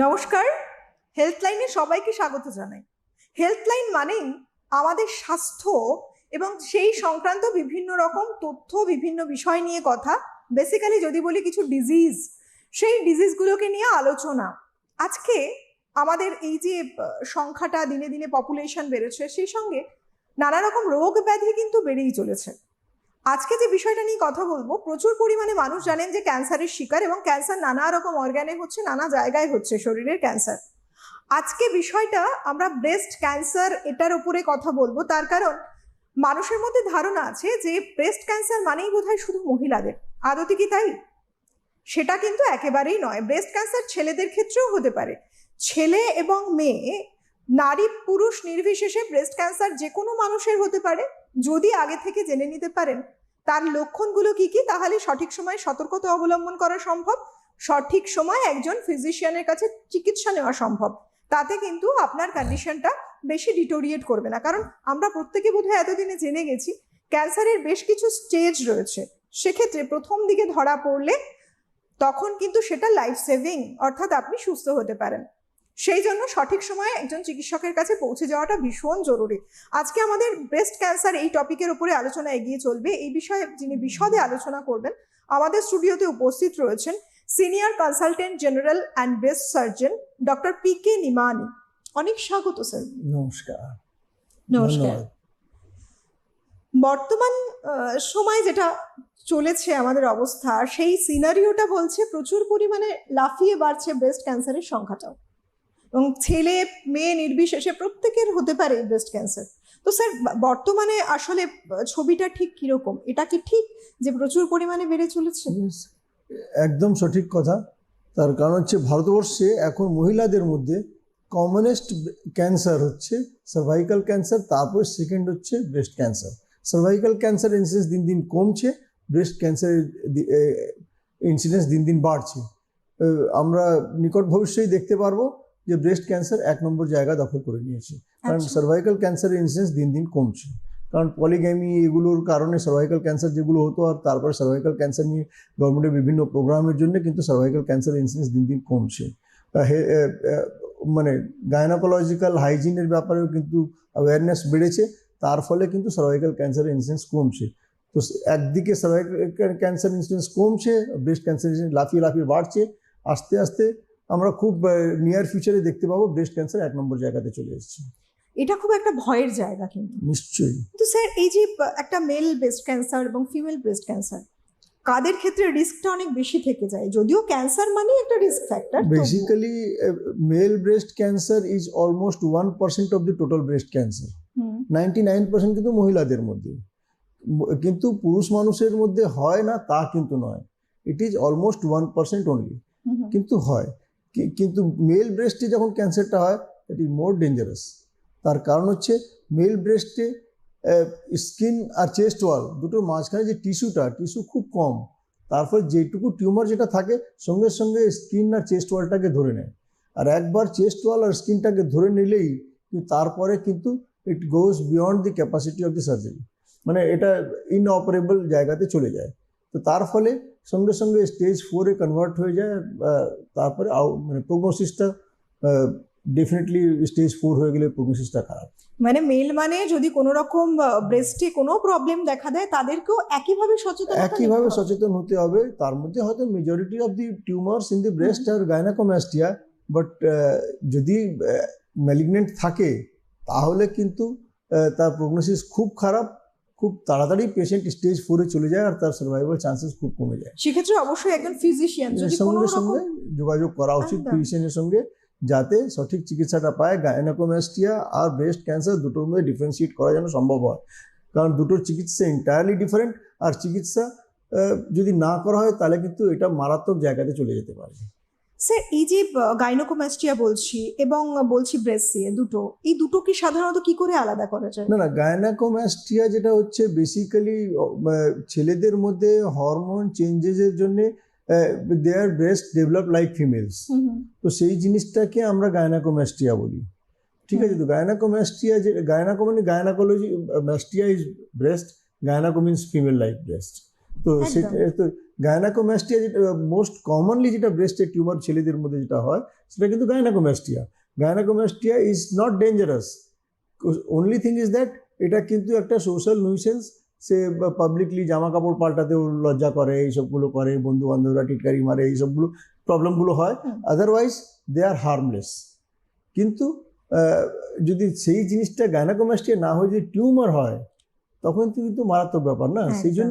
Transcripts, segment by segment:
নমস্কার। হেল্পলাইনে সবাইকে স্বাগত জানাই। হেল্পলাইন মানেই আমাদের স্বাস্থ্য এবং সেই সংক্রান্ত বিভিন্ন রকম তথ্য, বিভিন্ন বিষয় নিয়ে কথা। বেসিক্যালি যদি বলি কিছু ডিজিজ সেই ডিজিজগুলোকে নিয়ে আলোচনা। আজকে আমাদের এই যে সংখ্যাটা দিনে দিনে পপুলেশন বেড়েছে, সেই সঙ্গে নানা রকম রোগ ব্যাধি কিন্তু বেড়েই চলেছে। আজকে যে বিষয়টা নিয়ে কথা বলব, প্রচুর পরিমাণে মানুষ জানেন যে ক্যান্সারের শিকার এবং ক্যান্সার নানা রকম অর্গানে হচ্ছে, নানা জায়গায় হচ্ছে শরীরের ক্যান্সার। আজকে বিষয়টা আমরা ব্রেস্ট ক্যান্সার এটার উপরে কথা বলব, তার কারণ মানুষের মধ্যে ধারণা আছে যে ব্রেস্ট ক্যান্সার মানেই বোধহয় শুধু মহিলাদের। আদতে কি তাই? সেটা কিন্তু একেবারেই নয়। ব্রেস্ট ক্যান্সার ছেলেদের ক্ষেত্রেও হতে পারে। ছেলে এবং মেয়ে, নারী পুরুষ নির্বিশেষে ব্রেস্ট ক্যান্সার যে কোনো মানুষের হতে পারে, যদি আগে থেকে জেনে নিতে পারেন। তার লক্ষণগুলো কি কি? তাহলে সঠিক সময়ে সতর্কতা অবলম্বন করা সম্ভব। সঠিক সময় একজন ফিজিশিয়ানের কাছে চিকিৎসা নেওয়া সম্ভব। তাতে কিন্তু আপনার কন্ডিশনটা বেশি ডিটোরিয়েট করবে না। কারণ আমরা প্রত্যেকে বোধহয় এতদিনে জেনে গেছি ক্যান্সারের বেশ কিছু স্টেজ রয়েছে। সেক্ষেত্রে প্রথম দিকে ধরা পড়লে তখন কিন্তু সেটা লাইফ সেভিং অর্থাৎ আপনি সুস্থ হতে পারেন। সেই জন্য সঠিক সময়ে একজন চিকিৎসকের কাছে পৌঁছে যাওয়াটা ভীষণ জরুরি। আজকে আমাদের ব্রেস্ট ক্যান্সার এই টপিকের উপরে আলোচনা এগিয়ে চলবে। এই বিষয়ে যিনি বিশদে আলোচনা করবেন আমাদের স্টুডিওতে উপস্থিত রয়েছেন senior consultant general and breast surgeon doctor P K Nimani অনেক স্বাগত স্যার নমস্কার। নমস্কার। বর্তমান সময় যেটা চলেছে আমাদের অবস্থা সেই সিনারিওটা বলছে প্রচুর পরিমাণে লাফিয়ে বাড়ছে ব্রেস্ট ক্যান্সারের সংখ্যাটাও। এবং ছেলে, মেয়ে নির্বিশেষে প্রত্যেকের হতে পারে ব্রেস্ট ক্যান্সার তো স্যার বর্তমানে আসলে ছবিটা ঠিক কীরকম? এটা কি ঠিক যে প্রচুর পরিমাণে বেড়ে চলেছে? একদম সঠিক কথা। তার কারণ হচ্ছে ভারতবর্ষে এখন মহিলাদের মধ্যে কমনেস্ট ক্যান্সার হচ্ছে সার্ভাইকাল ক্যান্সার তারপর সেকেন্ড হচ্ছে breast cancer cervical cancer incidence দিন দিন কমছে ব্রেস্ট ক্যান্সারের ইনসিডেন্স দিন দিন বাড়ছে। আমরা নিকট ভবিষ্যতেই দেখতে পারব যে ব্রেস্ট ক্যান্সার এক নম্বর জায়গা দখল করে নিয়েছে। কারণ। সার্ভাইকাল ক্যান্সারের ইনসিডেন্স দিন দিন কমছে। কারণ পলিগ্যামি এগুলোর কারণে সার্ভাইকাল ক্যান্সার যেগুলো হতো আর তারপরে সার্ভাইকাল ক্যান্সার নিয়ে গভর্নমেন্টের বিভিন্ন প্রোগ্রামের জন্য কিন্তু সার্ভাইকাল ক্যান্সার ইনসিডেন্স দিন দিন কমছে। মানে গায়নাকোলজিক্যাল হাইজিনের ব্যাপারেও কিন্তু অ্যাওয়ারনেস বেড়েছে। তার ফলে কিন্তু সার্ভাইকাল ক্যান্সারের ইনসিডেন্স কমছে। তো একদিকে সার্ভাইকাল ক্যান্সার ইনসিডেন্স কমছে ব্রেস্ট ক্যান্সার ইনসিডেন্স লাফিয়ে লাফিয়ে বাড়ছে। আস্তে আস্তে আমরা খুব নিয়ার ফিউচারে দেখতে পাবো ব্রেস্ট ক্যান্সার এক নম্বর জায়গাতে চলে এসেছে। এটা খুব একটা ভয়ের জায়গা কিন্তু। নিশ্চয়ই। তো স্যার এই যে একটা মেল ব্রেস্ট ক্যান্সার এবং ফিমেল ব্রেস্ট ক্যান্সার কাদের ক্ষেত্রে রিস্কটা অনেক বেশি থেকে যায়? যদিও ক্যান্সার মানে একটা risk factor Basically, uh, male breast cancer is almost 1% of the total breast cancer. 99% কিন্তু মহিলাদের মধ্যে। কিন্তু পুরুষ মানুষের মধ্যে হয় না তা কিন্তু নয়। It is almost one percent only কিন্তু হয়। কিন্তু মেল ব্রেস্টে যখন ক্যান্সারটা হয় এটি মোর ডেঞ্জারাস তার কারণ হচ্ছে মেল ব্রেস্টে স্কিন আর চেস্ট ওয়াল দুটোর মাঝখানে যে টিস্যুটা, টিস্যু খুব কম। তারপর যেটুকু টিউমার যেটা থাকে, সঙ্গে সঙ্গে স্কিন আর চেস্ট ওয়ালটাকে ধরে নেয়। আর একবার চেস্ট ওয়াল আর স্কিনটাকে ধরে নিলেই তারপরে কিন্তু it goes beyond the capacity of the surgery মানে এটা ইনঅপারেবল জায়গাতে চলে যায়। তো তার ফলে সঙ্গে সঙ্গে স্টেজ ফোরে কনভার্ট হয়ে যায় তারপরে মানে প্রোগনোসিসটা ডেফিনেটলি স্টেজ ফোর হয়ে গেলে প্রোগনোসিসটা খারাপ। মানে মেল মানে যদি কোনো রকম ব্রেস্টে কোনো প্রবলেম দেখা দেয় তাদেরকেও একইভাবে সচেতন একইভাবে সচেতন হতে হবে তার মধ্যে হয়তো majority of the tumours in the breast R gynaecomastia but যদি ম্যালিগনেন্ট থাকে তাহলে কিন্তু তার প্রোগনোসিস খুব খারাপ খুব তাড়াতাড়ি পেশেন্ট স্টেজ ফোরে চলে যায় আর তার সার্ভাইভাল চান্সেস খুব কমে যায়। সেক্ষেত্রে অবশ্যই একজন ফিজিশিয়ান যদি সঙ্গে সঙ্গে যোগাযোগ করা উচিত ফিজিশিয়ানের সঙ্গে যাতে সঠিক চিকিৎসাটা পায়। গাইনাকোম্যাস্টিয়া আর ব্রেস্ট ক্যান্সার দুটোর মধ্যে ডিফারেন্সিয়েট করা যেন সম্ভব হয়। কারণ দুটোর চিকিৎসা এন্টায়ারলি ডিফারেন্ট আর চিকিৎসা যদি না করা হয় তাহলে কিন্তু এটা মারাত্মক জায়গাতে চলে যেতে পারে। স্যার এই যে গাইনোকোমাস্টিয়া বলছি এবং বলছি ব্রেসিয়ে দুটো এই দুটো কি সাধারণত কি করে আলাদা করা যায়? না না গায়নাকোম্যাস্টিয়া যেটা হচ্ছে বেসিক্যালি ছেলেদের মধ্যে হরমোন চেঞ্জেসের জন্য there breast develop like females. তো সেই জিনিসটাকে আমরা গায়নাকোম্যাস্টিয়া বলি। ঠিক আছে তো গায়নাকোম্যাস্টিয়া যে গায়নাকো মানে gynaecology mastia is breast gynaeco means female like breast তো। সেটা তো গায়নাকোম্যাস্টিয়া যেটা মোস্ট কমনলি যেটা ব্রেস্টের টিউমার ছেলেদের মধ্যে যেটা হয় সেটা কিন্তু gynaecomastia gynaecomastia is not dangerous only thing is that এটা কিন্তু একটা সোশ্যাল নিউসেন্স সে পাবলিকলি জামা কাপড় পাল্টাতেও লজ্জা করে এইসবগুলো করে বন্ধু বান্ধবরা টিটকারি মারে এইসবগুলো প্রবলেমগুলো হয়। আদারওয়াইজ দে আর হার্মলেস কিন্তু যদি সেই জিনিসটা গায়নাকোম্যাস্টিয়া না হয়ে যদি টিউমার হয় তখন তো কিন্তু মারাত্মক ব্যাপার না। সেই একদম।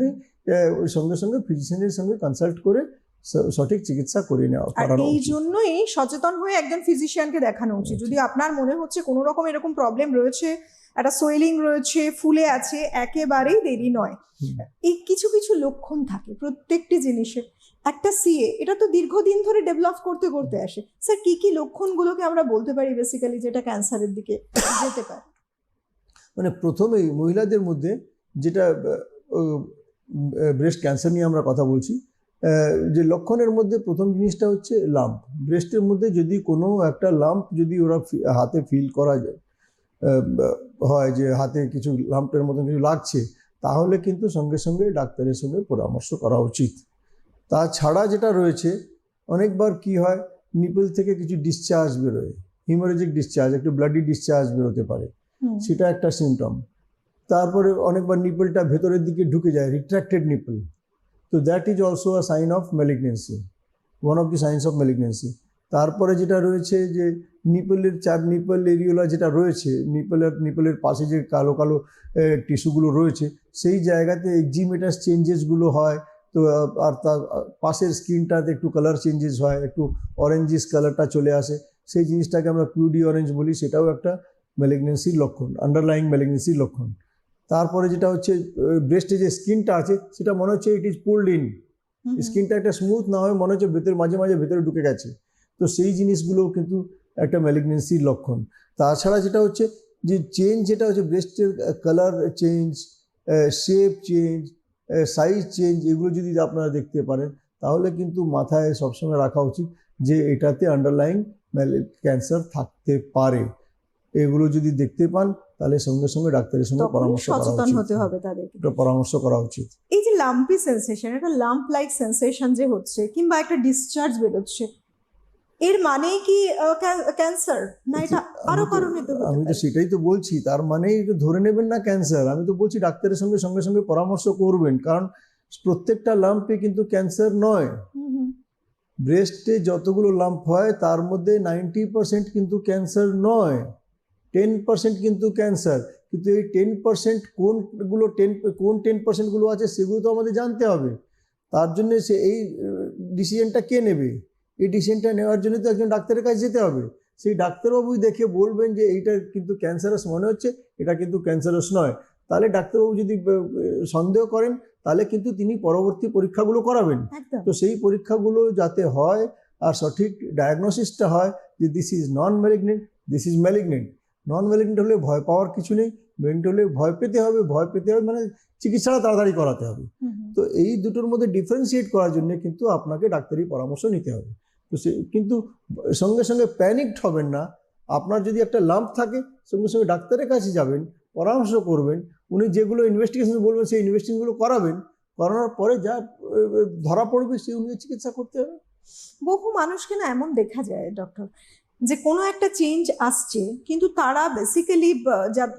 ওই সঙ্গে সঙ্গে ফিজিশিয়ানের সঙ্গে কনসাল্ট করে সঠিক চিকিৎসা করে নেওয়া আর এই জন্যই সচেতন হয়ে একজন ফিজিশিয়ানকে দেখানো উচিত। যদি আপনার মনে হচ্ছে কোনো রকম এরকম প্রবলেম রয়েছে একটা সোয়েলিং রয়েছে ফুলে আছে একেবারেই দেরি নয়। এই কিছু কিছু লক্ষণ থাকে প্রত্যেকটি জিনিসের। একটা সিএ এটা তো দীর্ঘদিন ধরে ডেভেলপ করতে করতে আসে। স্যার কি কি লক্ষণগুলোকে আমরা বলতে পারি বেসিক্যালি যেটা ক্যান্সারের দিকে যেতে পারে? মানে প্রথমেই মহিলাদের মধ্যে যেটা ব্রেস্ট ক্যান্সার নিয়ে আমরা কথা বলছি। যে লক্ষণের মধ্যে প্রথম জিনিসটা হচ্ছে লাম্প ব্রেস্টের মধ্যে যদি কোনো একটা লাম্প যদি ওরা হাতে ফিল করা যায় হয় যে হাতে কিছু লাম্পের মতন কিছু লাগছে তাহলে কিন্তু সঙ্গে সঙ্গে ডাক্তারের সঙ্গে পরামর্শ করা উচিত। তাছাড়া যেটা রয়েছে অনেকবার কি হয় নিপল থেকে কিছু ডিসচার্জ বেরোয়। হিমোরেজিক ডিসচার্জ একটু ব্লাডি ডিসচার্জ বেরোতে পারে। সেটা একটা সিমটম তারপরে অনেকবার নিপলটা ভেতরের দিকে ঢুকে যায় রিট্রাক্টেড নিপল তো that is also a sign of malignancy one of the signs of malignancy তারপরে যেটা রয়েছে যে নিপলের চার নিপল এরিওলা যেটা রয়েছে নিপলের নিপলের পাশে যে কালো কালো টিস্যুগুলো রয়েছে, সেই জায়গাতে এক্সিমেটাস চেঞ্জেসগুলো হয়। তো, আর তার, পাশের স্কিনটাতে একটু কালার চেঞ্জেস হয়, একটু অরেঞ্জিস কালারটা চলে আসে। সেই জিনিসটাকে আমরা পিউডি অরেঞ্জ বলি, সেটাও একটা ম্যালিগনেন্সির লক্ষণ আন্ডারলাইং ম্যালিগনেন্সির লক্ষণ। তারপরে যেটা হচ্ছে ব্রেস্টে যে স্কিনটা আছে সেটা মনে হচ্ছে ইট ইজ পুলড ইন। স্কিনটা একটা স্মুথ না হয়ে মনে হচ্ছে ভেতরে মাঝে মাঝে ভেতরে ঢুকে গেছে। তো সেই জিনিসগুলো কিন্তু একটা ম্যালিগনেন্সির লক্ষণ। তাছাড়া যেটা হচ্ছে যে চেঞ্জ যেটা হচ্ছে ব্রেস্টের colour change shape change size change এগুলো যদি আপনারা দেখতে পারেন তাহলে কিন্তু মাথায় সবসময় রাখা উচিত যে এটাতে আন্ডারলাইং ক্যান্সার থাকতে পারে। এগুলো যদি দেখতে পান তাহলে সঙ্গে সঙ্গে ডাক্তারের সঙ্গে পরামর্শ করা উচিত। হতে হবে তাদেরকে। পরামর্শ করা উচিত। এই যে লাম্পি সেন্সেশন একটা লাম্প লাইক সেন্সেশন যে হচ্ছে কিংবা একটা ডিসচার্জ বেরোচ্ছে এর মানে কি ক্যান্সার না এটা আরও আমি কারণে তো আমি তো সেটাই তো বলছি তার মানে ধরে নেবেন না ক্যান্সার আমি তো বলছি ডাক্তারের সঙ্গে সঙ্গে সঙ্গে পরামর্শ করবেন কারণ প্রত্যেকটা লাম্পে কিন্তু ক্যান্সার নয়। হুম, হুম। ব্রেস্টে যতগুলো লাম্প হয় তার মধ্যে নাইনটি পার্সেন্ট কিন্তু ক্যান্সার নয়। টেন পার্সেন্ট কিন্তু ক্যান্সার কিন্তু এই টেন পার্সেন্ট কোনগুলো টেন কোন টেন পার্সেন্টগুলো আছে সেগুলো তো আমাদের জানতে হবে। তার জন্য সে এই ডিসিশনটা কে নেবে? এই ডিসিশনটা নেওয়ার জন্য তো একজন ডাক্তারের কাছে যেতে হবে। সেই ডাক্তারবাবুই দেখে বলবেন যে এইটা কিন্তু ক্যান্সারাস মনে হচ্ছে এটা কিন্তু ক্যান্সারাস নয়। তাহলে ডাক্তারবাবু যদি সন্দেহ করেন তাহলে কিন্তু তিনি পরবর্তী পরীক্ষাগুলো করাবেন। তো সেই পরীক্ষাগুলো যাতে হয় আর সঠিক ডায়াগনোসিসটা হয় যে this is non malignant this is malignant non malignant হলে ভয় পাওয়ার কিছু নেই ম্যালিগনেন্ট হলে ভয় পেতে হবে ভয় পেতে হবে মানে চিকিৎসাটা তাড়াতাড়ি করাতে হবে। তো এই দুটোর মধ্যে ডিফারেন্সিয়েট করার জন্য কিন্তু আপনাকে ডাক্তারি পরামর্শ নিতে হবে। তো সে কিন্তু সঙ্গে সঙ্গে প্যানিকড হবেন না। আপনার যদি একটা লাম্প থাকে সঙ্গে সঙ্গে ডাক্তারের কাছে যাবেন পরামর্শ করবেন উনি যেগুলো ইনভেস্টিগেশন বলবেন সেই ইনভেস্টিগেশনগুলো করাবেন। করানোর পরে যা ধরা পড়বে সেই অনুযায়ী চিকিৎসা করতে হবে। বহু মানুষকে না এমন দেখা যায় ডক্টর যে কোনো একটা চেঞ্জ আসছে কিন্তু তারা বেসিক্যালি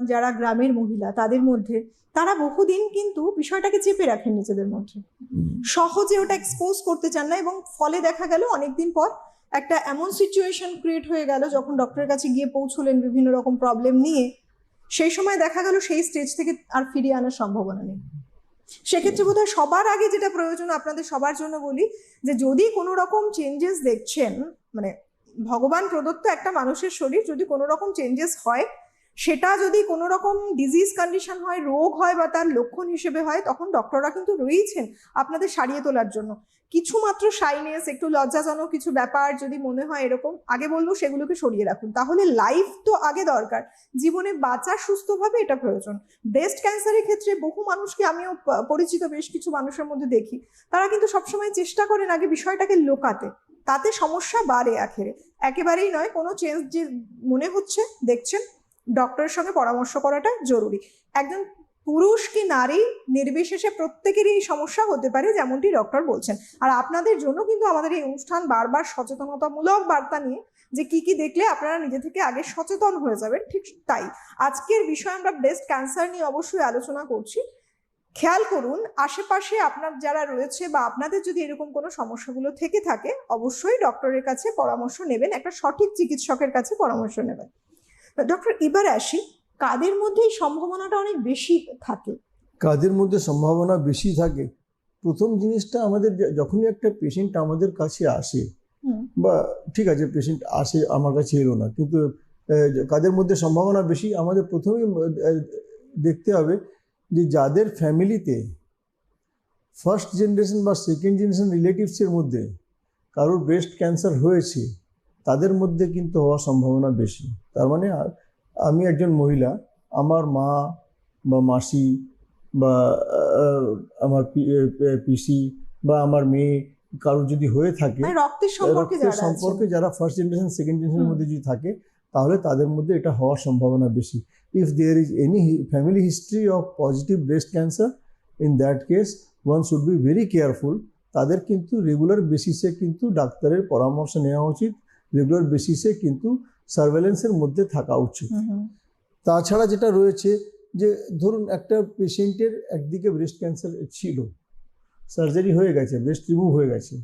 যারা গ্রামের মহিলা তাদের মধ্যে তারা বহুদিন কিন্তু বিষয়টাকে চেপে রাখেন নিজেদের মধ্যে। সহজে ওটা এক্সপোজ করতে চান না এবং ফলে দেখা গেল অনেকদিন পর একটা এমন সিচুয়েশন ক্রিয়েট হয়ে গেল যখন ডক্টরের কাছে গিয়ে পৌঁছলেন বিভিন্ন রকম প্রবলেম নিয়ে সেই সময় দেখা গেল সেই স্টেজ থেকে আর ফিরিয়ে আনার সম্ভাবনা নেই। সেক্ষেত্রে বোধহয় সবার আগে যেটা প্রয়োজন আপনাদের সবার জন্য বলি যে যদি কোনো রকম চেঞ্জেস দেখছেন মানে ভগবান প্রদত্ত একটা মানুষের শরীর যদি কোনো রকম চেঞ্জেস হয়, সেটা যদি কোনো রকম ডিজিজ কন্ডিশন হয়, রোগ হয় বা তার লক্ষণ হিসেবে হয়, তখন ডক্টররা কিন্তু রয়েইছেন আপনাদের সারিয়ে তোলার জন্য। কিছু মাত্র একটু লজ্জাজনক কিছু ব্যাপার যদি মনে হয় এরকম, আগে বলব সেগুলোকে সরিয়ে রাখুন। তাহলে লাইফ তো আগে দরকার, জীবনে বাঁচা সুস্থভাবে এটা প্রয়োজন। ব্রেস্ট ক্যান্সারের ক্ষেত্রে বহু মানুষকে আমিও পরিচিত বেশ কিছু মানুষের মধ্যে দেখি, তারা কিন্তু সবসময় চেষ্টা করেন আগে বিষয়টাকে লোকাতে। তাতে সমস্যা বাড়ে আখেরে। একেবারেই নয়, কোনো চেঞ্জ যে মনে হচ্ছে, দেখছেন? ডক্টরের সঙ্গে পরামর্শ করাটা জরুরি। একজন পুরুষ কি নারী, নির্বিশেষে প্রত্যেকেরই এই সমস্যা হতে পারে যেমনটি ডক্টর বলছেন। আর আপনাদের জন্য কিন্তু আমাদের এই অনুষ্ঠান বারবার সচেতনতামূলক বার্তা নিয়ে যে কি কি দেখলে আপনারা নিজে থেকে আগে সচেতন হয়ে যাবেন, ঠিক তাই। আজকের বিষয় আমরা ব্রেস্ট ক্যান্সার নিয়ে অবশ্যই আলোচনা করছি। খেয়াল করুন আশেপাশে আপনার যারা রয়েছে বা আপনাদের যদি এরকম কোনো সমস্যাগুলো থেকে থাকে অবশ্যই ডক্টরের কাছে পরামর্শ নেবেন একটা সঠিক চিকিৎসকের কাছে পরামর্শ নেবেন। ডক্টর এবার আসি কাদের মধ্যে এই সম্ভাবনাটা অনেক বেশি থাকে? কাদের মধ্যে সম্ভাবনা বেশি থাকে? প্রথম জিনিসটা আমাদের যখনই একটা পেশেন্ট আমাদের কাছে আসে বা ঠিক আছে পেশেন্ট আসে আমার কাছে এলো না কিন্তু কাদের মধ্যে সম্ভাবনা বেশি আমাদের প্রথমেই দেখতে হবে যে যাদের ফ্যামিলিতে ফার্স্ট জেনারেশন বা সেকেন্ড জেনারেশন রিলেটিভসের মধ্যে কারোর ব্রেস্ট ক্যান্সার হয়েছে তাদের মধ্যে কিন্তু হওয়ার সম্ভাবনা বেশি। তার মানে আমি একজন মহিলা আমার মা বা মাসি বা আমার পিসি বা আমার মেয়ে কারোর যদি হয়ে থাকে মানে রক্তের সম্পর্কে যারা ফার্স্ট জেনারেশন সেকেন্ড জেনারেশনের মধ্যে যদি থাকে তাহলে তাদের মধ্যে এটা হওয়ার সম্ভাবনা বেশি। If there is any family history of positive breast cancer in that case one should be very careful তাদের কিন্তু রেগুলার বেসিসে কিন্তু ডাক্তারের পরামর্শ নেওয়া উচিত। রেগুলার বেসিসে কিন্তু সার্ভেলেন্সের মধ্যে থাকা উচিত। তাছাড়া যেটা রয়েছে যে ধরুন একটা পেশেন্টের একদিকে ব্রেস্ট ক্যান্সার ছিল। সার্জারি হয়ে গেছে ব্রেস্ট রিমুভ হয়ে গেছে।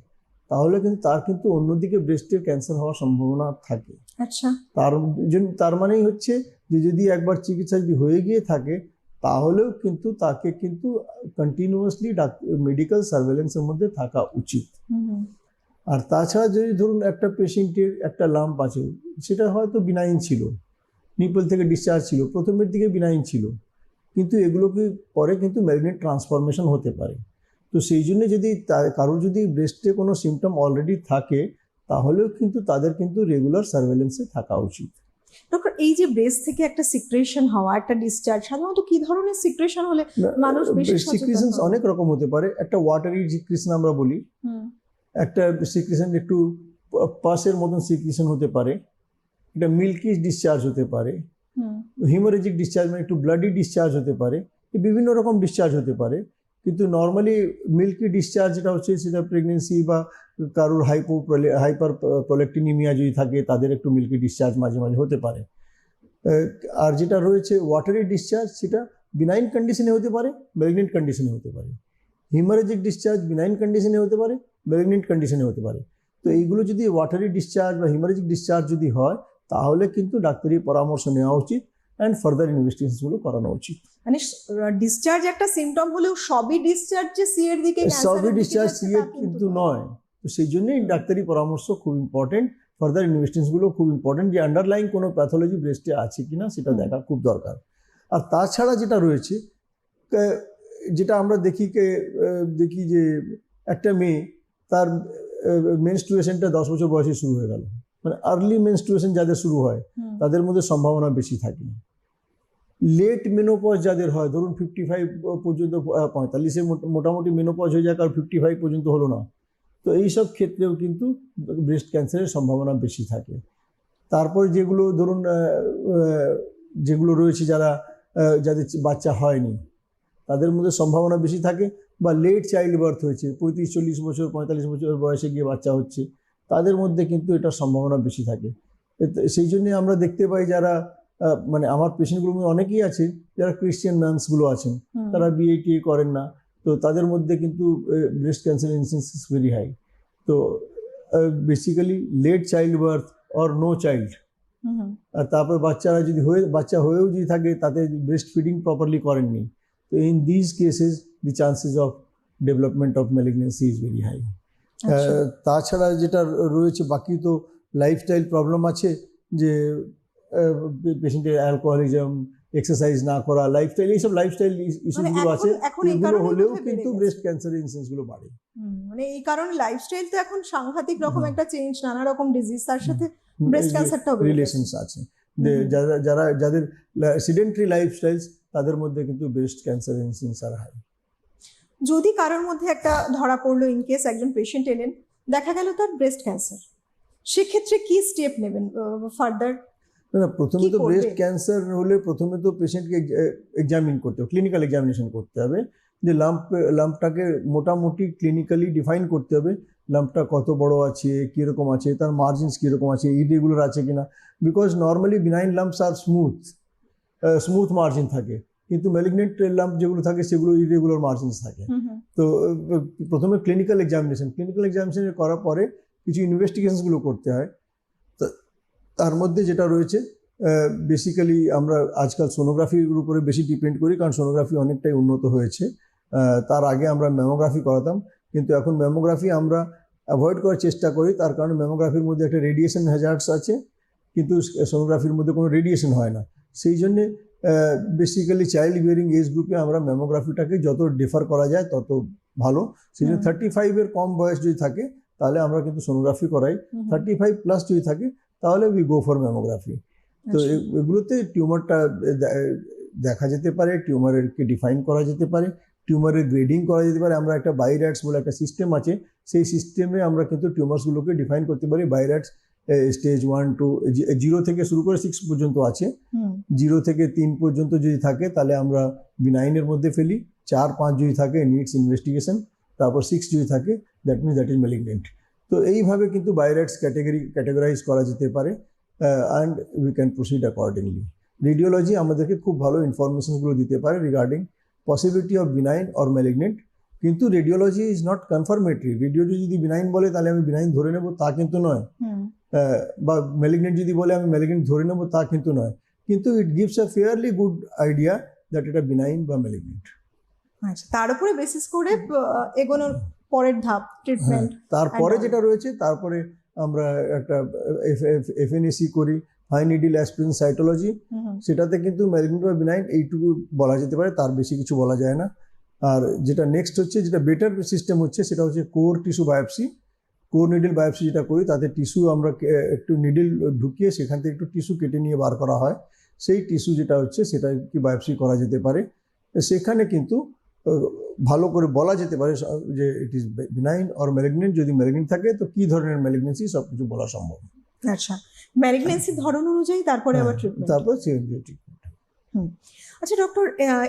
তাহলে কিন্তু তার কিন্তু অন্যদিকে ব্রেস্টের ক্যান্সার হওয়ার সম্ভাবনা থাকে। আচ্ছা। তার জন্য তার মানেই হচ্ছে যে যদি একবার চিকিৎসা যদি হয়ে গিয়ে থাকে তাহলেও কিন্তু তাকে কিন্তু কন্টিনিউয়াসলি মেডিকেল সার্ভেলেন্সের মধ্যে থাকা উচিত। আর তাছাড়া যদি ধরুন একটা পেশেন্টের একটা লাম্প আছে সেটা হয়তো বিনাইন ছিল নিপল থেকে ডিসচার্জ ছিল প্রথমের দিকে বিনাইন ছিল কিন্তু এগুলোকে পরে কিন্তু ম্যাগনেট ট্রান্সফরমেশন হতে পারে। তো সেই জন্য যদি কারোর যদি ব্রেস্টে কোনো সিমটম অলরেডি থাকে তাহলেও কিন্তু তাদের কিন্তু রেগুলার সার্ভেলেন্সে থাকা উচিত। ডক্টর এই যে ব্রেস্ট থেকে একটা সিক্রেশন হওয়া একটা ডিসচার্জ সাধারণত কি ধরনের সিক্রেশন হলে মানুষ বেশি হবে। অনেক রকম হতে পারে। একটা ওয়াটারি সিক্রিশন আমরা বলি একটা সিক্রিশন একটু পাসের মতন সিক্রিশন হতে পারে। একটা মিল্কি ডিসচার্জ হতে পারে। হুম, হিমোরেজিক ডিসচার্জ মানে একটু ব্লাডি ডিসচার্জ হতে পারে। বিভিন্ন রকম ডিসচার্জ হতে পারে। কিন্তু নর্মালি মিল্কি ডিসচার্জ যেটা হচ্ছে সেটা প্রেগনেন্সি বা কারোর হাইপো হাইপার প্রোলেক্টিনিমিয়া যদি থাকে, তাদের একটু মিল্কি ডিসচার্জ মাঝে মাঝে হতে পারে। আর যেটা রয়েছে ওয়াটারি ডিসচার্জ সেটা বিনাইন কন্ডিশনে হতে পারে ম্যাগনেট কন্ডিশনে হতে পারে। হিমোরেজিক ডিসচার্জ বিনাইন কন্ডিশনে হতে পারে ম্যাগনেট কন্ডিশনে হতে পারে। তো এইগুলো যদি ওয়াটারি ডিসচার্জ বা হিমোরেজিক ডিসচার্জ যদি হয়, তাহলে কিন্তু ডাক্তারি পরামর্শ নেওয়া উচিত। অ্যান্ড ফার্দার ইনভেস্টিগেশনগুলো করানো উচিত। মানে ডিসচার্জ একটা সিমটম হলেও সবই ডিসচার্জ যে সি এর দিকে সবই এর ডিসচার্জ সিএ তা কিন্তু নয়। তো সেই জন্যই ডাক্তারি পরামর্শ খুব ইম্পর্টেন্ট ফার্দার ইনভেস্টিগেশনগুলো খুব ইম্পর্টেন্ট যে আন্ডারলাইন কোনো প্যাথোলজি ব্রেস্টে আছে কিনা সেটা। দেখা খুব দরকার। আর তাছাড়া যেটা রয়েছে যেটা আমরা দেখি দেখি যে একটা মেয়ে তার মেনস্ট্রুয়েশনটা দশ বছর বয়সে শুরু হয়ে গেল। মানে আর্লি মেনস্ট্রুয়েশন যাদের শুরু হয় তাদের মধ্যে সম্ভাবনা বেশি থাকে। লেট মেনোপজ যাদের হয়, ধরুন ফিফটি ফাইভ পর্যন্ত পঁয়তাল্লিশে মোটামুটি মেনোপজ হয়ে যাক আর ফিফটি ফাইভ পর্যন্ত হলো না। তো এই সব ক্ষেত্রেও কিন্তু ব্রেস্ট ক্যান্সারের সম্ভাবনা বেশি থাকে। তারপরে যেগুলো, ধরুন যেগুলো রয়েছে যারা যাদের বাচ্চা হয়নি, তাদের মধ্যে সম্ভাবনা বেশি থাকে বা লেট চাইল্ড বার্থ হয়েছে, পঁয়ত্রিশ, চল্লিশ বছর, পঁয়তাল্লিশ বছর বয়সে গিয়ে বাচ্চা হচ্ছে, তাদের মধ্যে কিন্তু এটার সম্ভাবনা বেশি থাকে। সেই জন্যে আমরা দেখতে পাই যারা মানে আমার পেশেন্টগুলোর মধ্যে অনেকেই আছে যারা ক্রিশ্চিয়ান নার্সগুলো আছেন তারা বিয়ে টিয়ে করেন না। তো তাদের মধ্যে কিন্তু breast cancer incidence is very high তো basically late child birth or no child. আর তারপর বাচ্চারা যদি হয়ে বাচ্চা হয়েও যদি থাকে তাতে ব্রেস্ট ফিডিং প্রপারলি করেননি। তো in these cases the chances of development of malignancy is very high. তাছাড়া যেটা রয়েছে বাকি তো লাইফস্টাইল প্রবলেম আছে যে পেশেন্টের অ্যালকোহলিজম এক্সারসাইজ না করা লাইফস্টাইল এইসব লাইফস্টাইল মানে ইস্যুসগুলো আছে। এগুলো হলেও কিন্তু। ব্রেস্ট ক্যান্সারের ইনসিডেন্সগুলো বাড়ে। মানে এই কারণে লাইফস্টাইল তো এখন সাংঘাতিক রকম একটা চেঞ্জ নানা রকম ডিজিজ তার সাথে ব্রেস্ট ক্যান্সারটাও রিলেশনস আছে। যারা যারা যাদের সিডেন্টারি লাইফস্টাইলস তাদের মধ্যে কিন্তু breast cancer incidence are high যদি কারোর মধ্যে একটা ধরা পড়ল ইন কেস একজন পেশেন্ট এলেন দেখা গেল তার ব্রেস্ট ক্যান্সার সেক্ষেত্রে কি স্টেপ নেবেন ফার্দার না না প্রথমে তো? ব্রেস্ট ক্যান্সার হলে প্রথমে তো পেশেন্টকে এক্সামিন করতে হবে ক্লিনিক্যাল এক্সামিনেশন করতে হবে। যে লাম্প লাম্পটাকে মোটামুটি ক্লিনিক্যালি ডিফাইন করতে হবে লাম্পটা কত বড় আছে কীরকম আছে তার মার্জিনস কীরকম আছে ইরেগুলার আছে কিনা। Because normally benign lumps are smooth smooth margin থাকে কিন্তু ম্যালিগনেন্ট লাম্প যেগুলো থাকে সেগুলো ইরেগুলার মার্জিনস থাকে। তো প্রথমে ক্লিনিক্যাল এক্সামিনেশন ক্লিনিক্যাল এক্সামিনেশন করার পরে কিছু ইনভেস্টিগেশনসগুলো করতে হয়। তার মধ্যে যেটা রয়েছে বেসিক্যালি আমরা আজকাল সোনোগ্রাফির উপরে বেশি ডিপেন্ড করি কারণ সোনোগ্রাফি অনেকটাই উন্নত হয়েছে। তার আগে আমরা ম্যামোগ্রাফি করাতাম কিন্তু এখন ম্যামোগ্রাফি আমরা অ্যাভয়েড করার চেষ্টা করি তার কারণে ম্যামোগ্রাফির মধ্যে একটা রেডিয়েশন হ্যাজার্ডস আছে কিন্তু সোনোগ্রাফির মধ্যে কোনো রেডিয়েশন হয় না। সেই জন্যে বেসিক্যালি চাইল্ড বিয়ারিং এজ গ্রুপে আমরা ম্যামোগ্রাফিটাকে যত ডিফার করা যায় তত ভালো। সেই জন্য থার্টি ফাইভের কম বয়স যদি থাকে তাহলে আমরা কিন্তু সোনোগ্রাফি করাই। থার্টি ফাইভ প্লাস যদি থাকে তাহলে উই গো ফর ম্যামোগ্রাফি তো আচ্ছা। এগুলোতে টিউমারটা দেখা যেতে পারে টিউমারকে ডিফাইন করা যেতে পারে টিউমারের গ্রেডিং করা যেতে পারে। আমরা একটা বাইরাটস বলে একটা সিস্টেম আছে সেই সিস্টেমে আমরা কিন্তু টিউমার্সগুলোকে ডিফাইন করতে পারি। BIRADS stage one two zero থেকে শুরু করে সিক্স পর্যন্ত আছে। জিরো থেকে তিন পর্যন্ত যদি থাকে তাহলে আমরা বিনাইনের মধ্যে ফেলি। চার পাঁচ যদি থাকে নিডস ইনভেস্টিগেশন তারপর সিক্স যদি থাকে that means that is malignant তো এইভাবে কিন্তু বাইরাইটস ক্যাটেগরি ক্যাটেগরাইজ করা যেতে পারে and we can proceed accordingly radiology আমাদেরকে খুব ভালো ইনফরমেশনসগুলো দিতে পারে regarding possibility of benign or malignant কিন্তু radiology is not confirmatory radiology যদি বিনাইন বলে তাহলে আমি বিনাইন ধরে নেব তা কিন্তু নয়। বা ম্যালিগনেন্ট যদি বলে আমি ম্যালিগনেন্ট ধরে নেব তা কিন্তু নয়। কিন্তু it gives a fairly good idea that এটা বিনাইন বা ম্যালিগনেন্ট আচ্ছা তার উপরে বেসিস করে এগোনোর পরের ধাপ ট্রিটমেন্ট তারপরে যেটা রয়েছে তারপরে আমরা একটা এফএনএসি করি হাই নিডিল অ্যাসপিরিন সাইটোলজি সেটাতে কিন্তু ম্যালিগনেন্ট বা বিনাইন এইটুকু বলা যেতে পারে তার বেশি কিছু বলা যায় না। আর যেটা নেক্সট হচ্ছে যেটা বেটার সিস্টেম হচ্ছে সেটা হচ্ছে core tissue biopsy core needle biopsy যেটা করি তাতে টিস্যু আমরা একটু নিডল ঢুকিয়ে সেখান থেকে একটু টিস্যু কেটে নিয়ে বার করা হয়। সেই টিস্যু যেটা হচ্ছে সেটা কি বায়োপসি করা যেতে পারে। সেখানে কিন্তু ভালো করে বলা যেতে পারে যে it is benign or malignant যদি ম্যালিগনেন্ট থাকে তো কি ধরনের ম্যালিগনেন্সি সব কিছু বলা সম্ভব? আচ্ছা ম্যালিগনেন্সি ধরন অনুযায়ী তারপরে আবার ট্রিটমেন্ট তারপর সে- ঠিক আচ্ছা ডক্টর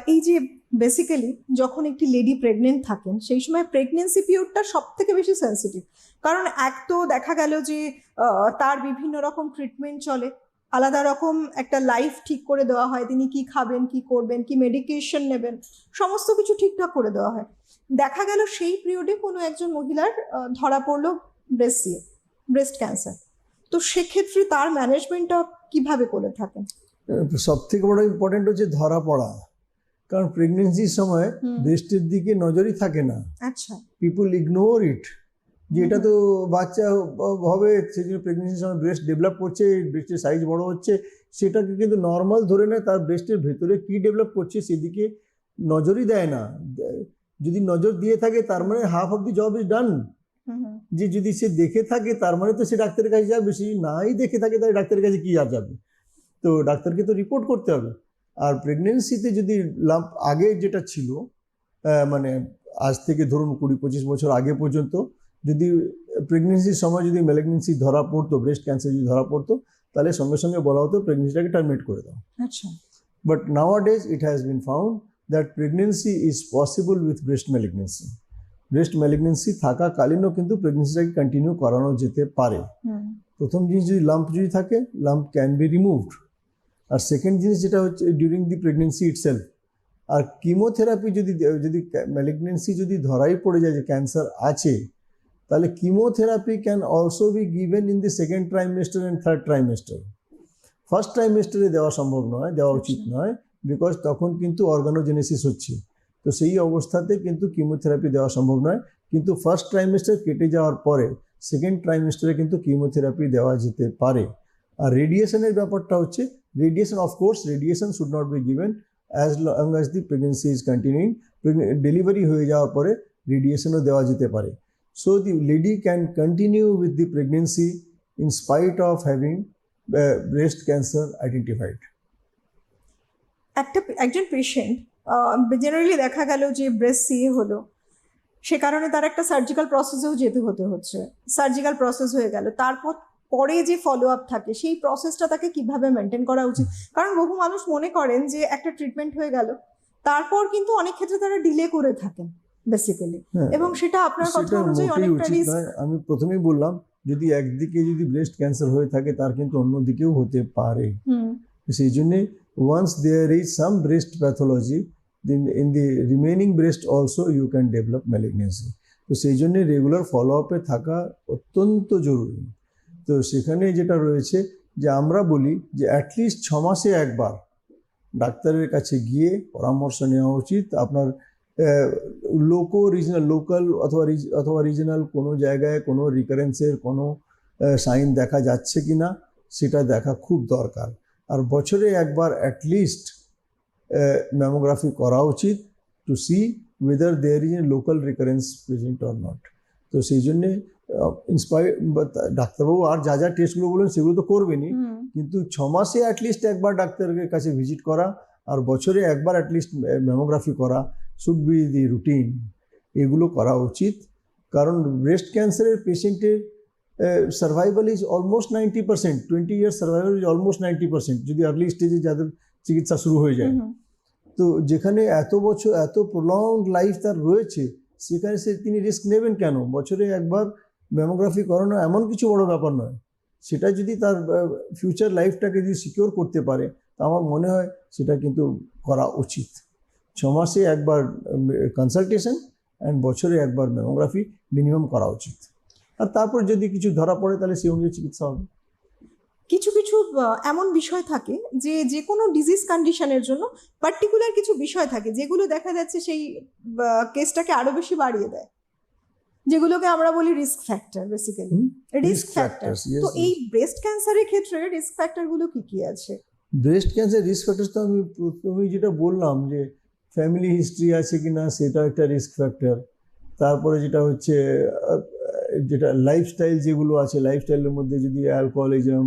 এই যে বেসিক্যালি যখন একটি লেডি প্রেগনেন্ট থাকেন সেই সময় প্রেগনেন্সি পিরিয়ডটা সব থেকে বেশি সেন্সিটিভ কারণ এক তো দেখা গেল যে তার বিভিন্ন রকম ট্রিটমেন্ট চলে আলাদা রকম একটা লাইফ ঠিক করে দেওয়া হয়। তিনি কি খাবেন কি করবেন কি মেডিকেশন নেবেন সমস্ত কিছু ঠিকঠাক করে দেওয়া হয়। দেখা গেল সেই পিরিয়ডে কোনো একজন মহিলার ধরা পড়ল ব্রেস্ট সিয়ে ব্রেস্ট ক্যান্সার তো সেক্ষেত্রে তার ম্যানেজমেন্টটা কীভাবে করে থাকেন? সব থেকে বড় ইম্পর্টেন্ট হচ্ছে ধরা পড়া। কারণ প্রেগনেন্সির সময়। ব্রেস্টের দিকে নজরই থাকে না। আচ্ছা। পিপুল ইগনোর ইট যে এটা তো বাচ্চা হবে সেই জন্য প্রেগনেন্সির সময় ব্রেস্ট ডেভেলপ করছে ব্রেস্টের সাইজ বড় হচ্ছে সেটাকে কিন্তু নর্মাল ধরে নেয় তার ব্রেস্টের ভেতরে কি ডেভেলপ করছে সেদিকে নজরই দেয় না। যদি নজর দিয়ে থাকে তার মানে half of the job is done যে যদি সে দেখে থাকে তার মানে তো সে ডাক্তারের কাছে যাবে সে নাই দেখে থাকে তাহলে ডাক্তারের কাছে কি আর যাবে? তো ডাক্তারকে তো রিপোর্ট করতে হবে। আর প্রেগনেন্সিতে যদি লাম্প আগে যেটা ছিল মানে আজ থেকে ধরুন কুড়ি পঁচিশ বছর আগে পর্যন্ত যদি প্রেগনেন্সির সময় যদি ম্যালেগনেন্সি ধরা পড়তো ব্রেস্ট ক্যান্সার যদি ধরা পড়তো তাহলে সঙ্গে সঙ্গে বলা হতো প্রেগনেন্সিটাকে টার্মিনেট করে দাও। আচ্ছা। But nowadays, it has been found that pregnancy is possible with breast malignancy. Breast malignancy থাকাকালীনও কিন্তু প্রেগনেন্সিটাকে কন্টিনিউ করানো যেতে পারে। প্রথম জিনিস যদি লাম্প যদি থাকে লাম্প ক্যান বি রিমুভড আর সেকেন্ড জিনিস যেটা হচ্ছে ডিউরিং দি প্রেগনেন্সি ইটসেলফ আর কিমোথেরাপি যদি যদি ম্যালিগনেন্সি যদি ধরাই পড়ে যায় যে ক্যান্সার আছে তাহলে chemotherapy can also be given in the second trimester and third trimester first ট্রাইমেস্টারে দেওয়া সম্ভব নয় দেওয়া উচিত আচ্ছা। নয় বিকজ তখন কিন্তু অর্গানোজেনেসিস হচ্ছে। তো সেই অবস্থাতে কিন্তু কিমোথেরাপি দেওয়া সম্ভব নয়। কিন্তু ফার্স্ট ট্রাইমেস্টার কেটে যাওয়ার পরে সেকেন্ড ট্রাইমেস্টারে কিন্তু কিমোথেরাপি দেওয়া যেতে পারে। আর রেডিয়েশনের ব্যাপারটা হচ্ছে radiation of course radiation should not be given as long as the pregnancy is continuing delivery হয়ে যাওয়ার পরে রেডিয়েশনও দেওয়া যেতে পারে। So the lady can continue with the pregnancy in spite of having breast cancer identified একটা একজন patient generally দেখা গেল যে ব্রেস্ট সিএ হলো। সে কারণে তার একটা সার্জিক্যাল প্রসেসেও যেতে হতে হচ্ছে। সার্জিক্যাল প্রসেস হয়ে গেল। তারপর পরে যে ফলো আপ থাকে, সেই প্রসেসটা তাকে কীভাবে মেনটেন করা উচিত? কারণ বহু মানুষ মনে করেন যে একটা ট্রিটমেন্ট হয়ে গেল। তারপর কিন্তু অনেক ক্ষেত্রে তারা ডিলে করে থাকেন। বেসিক্যালি এবং সেটা আপনার কথা অনুযায়ী অনেকটা রিস্ক আমি প্রথমেই বললাম যদি একদিকে যদি ব্রেস্ট ক্যান্সার হয়ে থাকে তার কিন্তু অন্য দিকেও হতে পারে। সেই জন্যে once there is some breast pathology in the remaining breast also you can develop malignancy তো সেই জন্যে রেগুলার ফলো আপে থাকা অত্যন্ত জরুরি। তো সেখানে যেটা রয়েছে যে আমরা বলি যে অ্যাটলিস্ট ছ মাসে একবার ডাক্তারের কাছে গিয়ে পরামর্শ নেওয়া উচিত। আপনার লোকো রিজনাল লোকাল অথবা রিজ- অথবা রিজনাল কোনো জায়গায় কোনো রিকারেন্সের কোনো সাইন দেখা যাচ্ছে কি না সেটা দেখা খুব দরকার। আর বছরে একবার অ্যাটলিস্ট ম্যামোগ্রাফি করা উচিত to see whether there is a local recurrence present or not তো সেই জন্যে ইন্সপায়ার ডাক্তারবাবু আর যা যা টেস্টগুলো বললেন সেগুলো তো করবেনই। হুম। কিন্তু ছ মাসে অ্যাটলিস্ট একবার ডাক্তারের কাছে ভিজিট করা আর বছরে একবার অ্যাটলিস্ট ম্যামোগ্রাফি করা শুড বি দি রুটিন এগুলো করা উচিত। কারণ ব্রেস্ট ক্যান্সারের পেশেন্টের survival is almost ninety percent twenty years survival is almost ninety percent যদি আর্লি স্টেজে যাদের চিকিৎসা শুরু হয়ে যায়। তো যেখানে এত বছর এত প্রলং লাইফ তার রয়েছে সেখানে সে তিনি রিস্ক নেবেন কেন? বছরে একবার ম্যামোগ্রাফি করানো এমন কিছু বড় ব্যাপার নয়। সেটা যদি তার ফিউচার লাইফটাকে যদি সিকিওর করতে পারে তা আমার মনে হয় সেটা কিন্তু করা উচিত। ছ মাসে একবার কনসালটেশন অ্যান্ড বছরে একবার মেমোগ্রাফি মিনিমাম করা উচিত। আর তারপর যদি কিছু ধরা পড়ে তাহলে সেই অনুযায়ী চিকিৎসা হবে। কিছু কিছু এমন বিষয় থাকে যে যে কোনো ডিজিজ কন্ডিশনের জন্য পার্টিকুলার কিছু বিষয় থাকে যেগুলো দেখা যাচ্ছে সেই কেসটাকে আরও বেশি বাড়িয়ে দেয়। যেগুলোকে আমরা বলি risk factor basically risk factor তো এই ব্রেস্ট ক্যান্সারের ক্ষেত্রে রিস্ক ফ্যাক্টরগুলো কি কি আছে? ব্রেস্ট ক্যান্সার রিস্ক ফ্যাক্টর তো আমি প্রথমেই যেটা বললাম যে ফ্যামিলি হিস্ট্রি আছে কি না সেটা একটা রিস্ক ফ্যাক্টর তারপরে যেটা হচ্ছে যেটা লাইফস্টাইল যেগুলো আছে লাইফস্টাইলের মধ্যে যদি alcoholism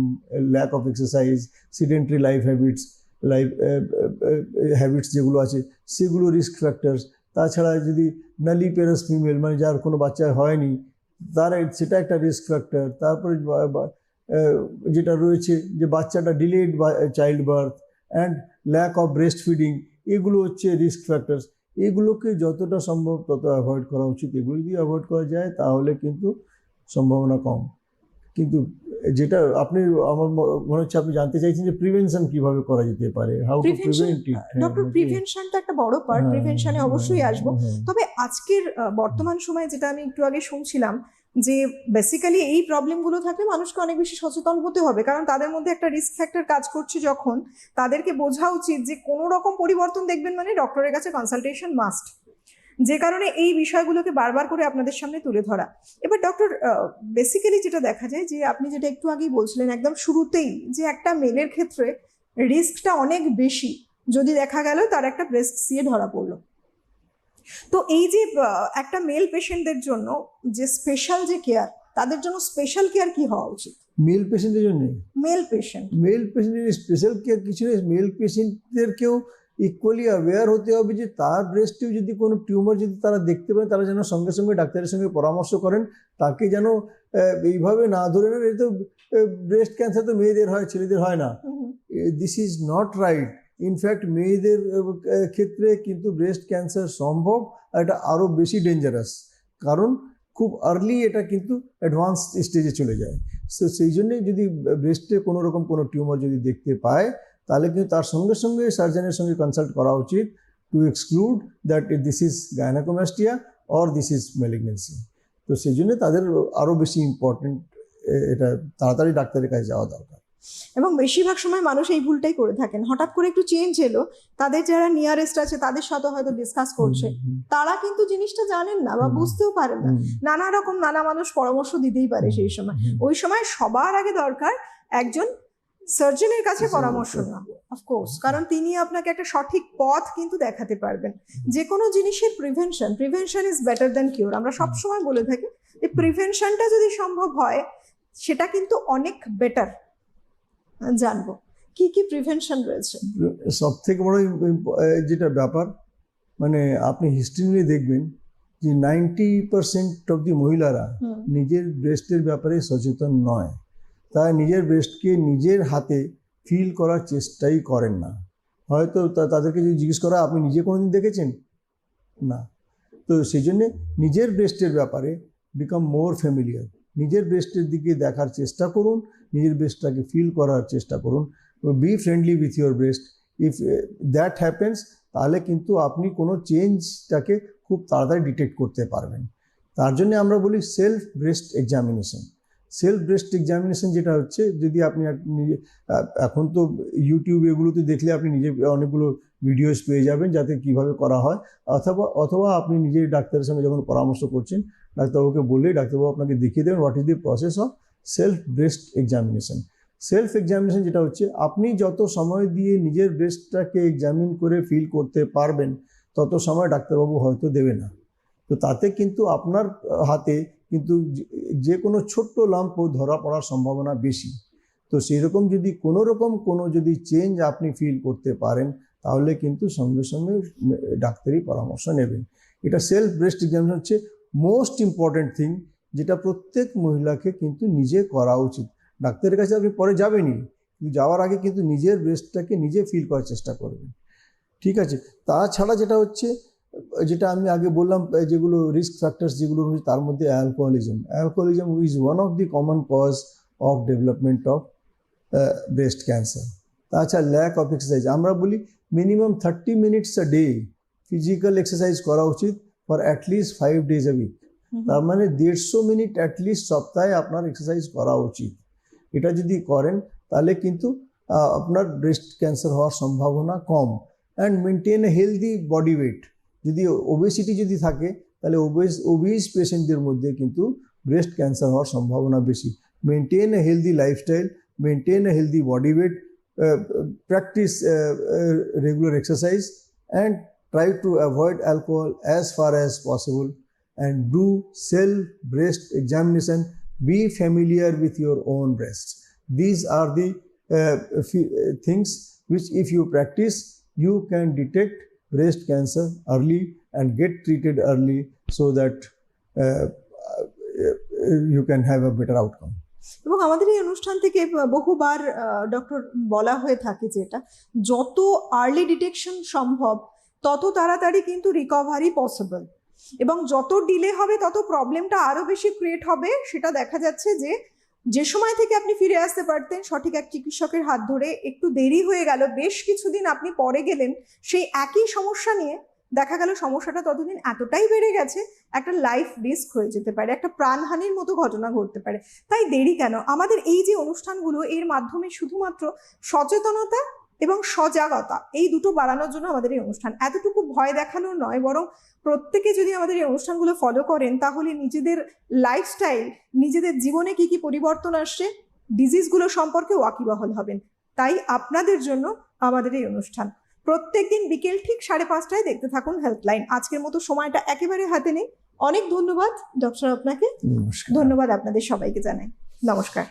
lack of exercise sedentary life habits life habits যেগুলো আছে, সেগুলো রিস্ক ফ্যাক্টরস তাছাড়া যদি নালি পেরাস ফিমেল মানে যার কোনো বাচ্চা হয়নি, তার সেটা একটা রিস্ক ফ্যাক্টর তারপরে যেটা রয়েছে যে বাচ্চাটা delayed child birth and lack of breast feeding এগুলো হচ্ছে রিস্ক ফ্যাক্টরস এগুলোকে যতটা সম্ভব তত অ্যাভয়েড করা উচিত। এগুলো যদি অ্যাভয়েড করা যায় তাহলে কিন্তু সম্ভাবনা কম। কিন্তু যেটা আপনি আমার মনে হচ্ছে আপনি জানতে চাইছেন যে প্রিভেনশন কীভাবে করা যেতে পারে? How to prevent it doctor prevention তো একটা বড় পার্ট হ্যাঁ, প্রিভেনশনে অবশ্যই আসব। তবে আজকের বর্তমান সময়ে যেটা আমি একটু আগে শুনছিলাম যে বেসিক্যালি এই প্রবলেমগুলো থাকলে মানুষকে অনেক বেশি সচেতন হতে হবে। কারণ তাদের মধ্যে একটা রিস্ক ফ্যাক্টর কাজ করছে যখন তাদেরকে বোঝা উচিত যে কোনো রকম পরিবর্তন দেখবেন মানে ডক্টরের কাছে কনসালটেশন মাস্ট যে কারণে এই বিষয়গুলোকে বারবার করে আপনাদের সামনে তুলে ধরা। এবার ডক্টর বেসিক্যালি যেটা দেখা যায় যে আপনি যেটা একটু আগেই বলছিলেন একদম শুরুতেই যে একটা মেলের ক্ষেত্রে রিস্কটা অনেক বেশি। যদি দেখা গেল তার একটা ব্রেস্ট সিয়ে ধরা পড়ল। তো এই যে একটা মেল পেশেন্টদের জন্য যে স্পেশাল যে কেয়ার তাদের জন্য স্পেশাল কেয়ার কি হওয়া উচিত? মেল পেশেন্টের জন্য? মেল পেশেন্ট মেল পেশেন্টের স্পেশাল কেয়ার কিছু নেই। মেল পেশেন্টদেরকেও ইকুয়ালি অ্যাওয়্যার হতে হবে যে তার ব্রেস্টেও যদি কোনো টিউমার যদি তারা দেখতে পান তারা যেন সঙ্গে সঙ্গে ডাক্তারের সঙ্গে পরামর্শ করেন তাকে যেন এইভাবে না ধরে নেন। এই তো ব্রেস্ট ক্যান্সার তো মেয়েদের হয় ছেলেদের হয় না। This is not right in fact মেয়েদের ক্ষেত্রে কিন্তু ব্রেস্ট ক্যান্সার সম্ভব এটা আরও বেশি ডেঞ্জারাস কারণ খুব আর্লি এটা কিন্তু অ্যাডভান্স স্টেজে চলে যায়। সো সেই জন্যে যদি ব্রেস্টে কোনো রকম কোনো টিউমার যদি দেখতে পায়, তাহলে কিন্তু তার সঙ্গে সঙ্গে সার্জনের সঙ্গে কনসাল্ট করা উচিত to exclude that this is gynaecomastia or this is malignancy তো সেই জন্য তাদের আরও বেশি ইম্পর্টেন্ট এটা তাড়াতাড়ি ডাক্তারের কাছে যাওয়া দরকার। এবং বেশিরভাগ সময় মানুষ এই ভুলটাই করে থাকেন। হঠাৎ করে একটু চেঞ্জ এলো তাদের যারা নিয়ারেস্ট আছে তাদের সাথে হয়তো ডিসকাস করছে। তারা কিন্তু জিনিসটা জানেন না বা বুঝতেও পারেন না। নানা রকম নানা মানুষ পরামর্শ দিতেই পারে সেই সময়। ওই সময় সবার আগে দরকার একজন সার্জনের কাছে পরামর্শ. নেওয়া। অফকোর্স কারণ তিনি আপনাকে একটা সঠিক পথ কিন্তু দেখাতে পারবেন। যে কোনো জিনিসের prevention prevention is better than cure আমরা সব সময় বলে থাকি যে প্রিভেনশনটা যদি সম্ভব হয় সেটা কিন্তু অনেক বেটার জানব। কি কি প্রিভেনশন রয়েছে? সব থেকে বড় যেটা ব্যাপার মানে আপনি হিস্ট্রি নিয়ে দেখবেন যে নাইনটি পার্সেন্ট অব দি মহিলারা নিজের ব্রেস্টের ব্যাপারে সচেতন নয়। তারা নিজের ব্রেস্টকে নিজের হাতে ফিল করার চেষ্টাই করেন না। হয়তো তাদেরকে যদি জিজ্ঞেস করা আপনি নিজে কোনোদিন দেখেছেন? না। তো সেই জন্যে নিজের ব্রেস্টের ব্যাপারে বিকাম মোর ফ্যামিলিয়ার নিজের বেস্টের দিকে দেখার চেষ্টা করুন, নিজের বেস্টটাকে ফিল করার চেষ্টা করুন be friendly with your best if that happens তাহলে কিন্তু আপনি কোনো চেঞ্জটাকে খুব তাড়াতাড়ি ডিটেক্ট করতে পারবেন। তার জন্য আমরা বলি self breast examination self breast examination যেটা হচ্ছে, যদি আপনি নিজে এখন তো ইউটিউব এগুলোতে দেখলে আপনি নিজে, অনেকগুলো ভিডিওস পেয়ে যাবেন যাতে কীভাবে করা হয়, অথবা অথবা আপনি নিজের ডাক্তারের সঙ্গে যখন পরামর্শ করছেন ডাক্তারবাবুকে বললে ডাক্তারবাবু আপনাকে দেখিয়ে দেবেন what is the process of self breast examination self examination যেটা হচ্ছে, আপনি যত সময় দিয়ে নিজের ব্রেস্টটাকে এক্সামিন করে ফিল করতে পারবেন, তত সময় ডাক্তারবাবু হয়তো দেবে না। তো তাতে কিন্তু আপনার হাতে কিন্তু যে- কোনো ছোট্ট লাম্প ধরা পড়ার সম্ভাবনা বেশি। তো সেই রকম যদি কোনো রকম কোনো যদি চেঞ্জ আপনি ফিল করতে পারেন, তাহলে কিন্তু সঙ্গে সঙ্গে ডাক্তারি পরামর্শ নেবেন। এটা সেলফ ব্রেস্ট এক্সামিনেশন হচ্ছে মোস্ট ইম্পর্ট্যান্ট থিং যেটা প্রত্যেক মহিলাকে কিন্তু নিজে করা উচিত। ডাক্তারের কাছে আপনি পরে যাবেনই, কিন্তু যাওয়ার আগে কিন্তু নিজের ব্রেস্টটাকে নিজে ফিল করার চেষ্টা করবেন। ঠিক আছে? তাছাড়া যেটা হচ্ছে, যেটা আমি আগে বললাম যেগুলো রিস্ক ফ্যাক্টরস যেগুলো রয়েছে, তার মধ্যে alcoholism alcoholism is one of the common cause of development of breast cancer তাছাড়া ল্যাক অফ এক্সারসাইজ আমরা বলি minimum thirty minutes a day physical exercise করা উচিত। For at least five days a week তার মানে দেড়শো মিনিট অ্যাটলিস্ট সপ্তাহে আপনার এক্সারসাইজ করা উচিত। এটা যদি করেন তাহলে কিন্তু আপনার ব্রেস্ট ক্যান্সার হওয়ার সম্ভাবনা কম। And maintain a healthy body weight যদি ওবেসিটি যদি থাকে তাহলে ওবেস ওবিস পেশেন্টদের মধ্যে কিন্তু ব্রেস্ট ক্যান্সার হওয়ার সম্ভাবনা বেশি। Maintain a healthy lifestyle maintain a healthy body weight practice regular exercise and try to avoid alcohol as far as possible and do self breast examination be familiar with your own breasts these are the uh, f- uh, things which if you practice you can detect breast cancer early and get treated early so that uh, uh, you can have a better outcome এবং আমাদের এই অনুষ্ঠান থেকে বহুবার doctor বলা হয়ে থাকে যেটা যত আর্লি ডিটেকশন সম্ভব তত তাড়াতাড়ি কিন্তু রিকভারি পসিবল এবং যত ডিলে হবে, তত প্রবলেমটা আরও বেশি ক্রিয়েট হবে। সেটা দেখা যাচ্ছে যে যে সময় থেকে আপনি ফিরে আসতে পারতেন, সঠিক এক চিকিৎসকের হাত ধরে একটু দেরি হয়ে গেল, বেশ কিছুদিন আপনি পরে গেলেন, সেই একই সমস্যা নিয়ে দেখা গেল সমস্যাটা ততদিন এতটাই বেড়ে গেছে, একটা লাইফ রিস্ক হয়ে যেতে পারে, একটা প্রাণহানির মতো ঘটনা ঘটতে পারে। তাই দেরি কেন? আমাদের এই যে অনুষ্ঠানগুলো, এর মাধ্যমে শুধুমাত্র সচেতনতা এবং সজাগতা এই দুটো বাড়ানোর জন্য আমাদের এই অনুষ্ঠান। এতটুকু ভয় দেখানো নয় বরং প্রত্যেকে যদি আমাদের এই অনুষ্ঠানগুলো ফলো করেন তাহলে নিজেদের লাইফস্টাইল নিজেদের জীবনে কি কি পরিবর্তন আসছে ডিজিজগুলো সম্পর্কে ওয়াকিবহল হবেন। তাই আপনাদের জন্য আমাদের এই অনুষ্ঠান। প্রত্যেকদিন বিকেল ঠিক সাড়ে পাঁচটায় দেখতে থাকুন হেল্পলাইন আজকের মতো সময়টা একেবারে হাতে নেই। অনেক ধন্যবাদ। ডক্টর আপনাকে। ধন্যবাদ আপনাদের সবাইকে জানাই। নমস্কার।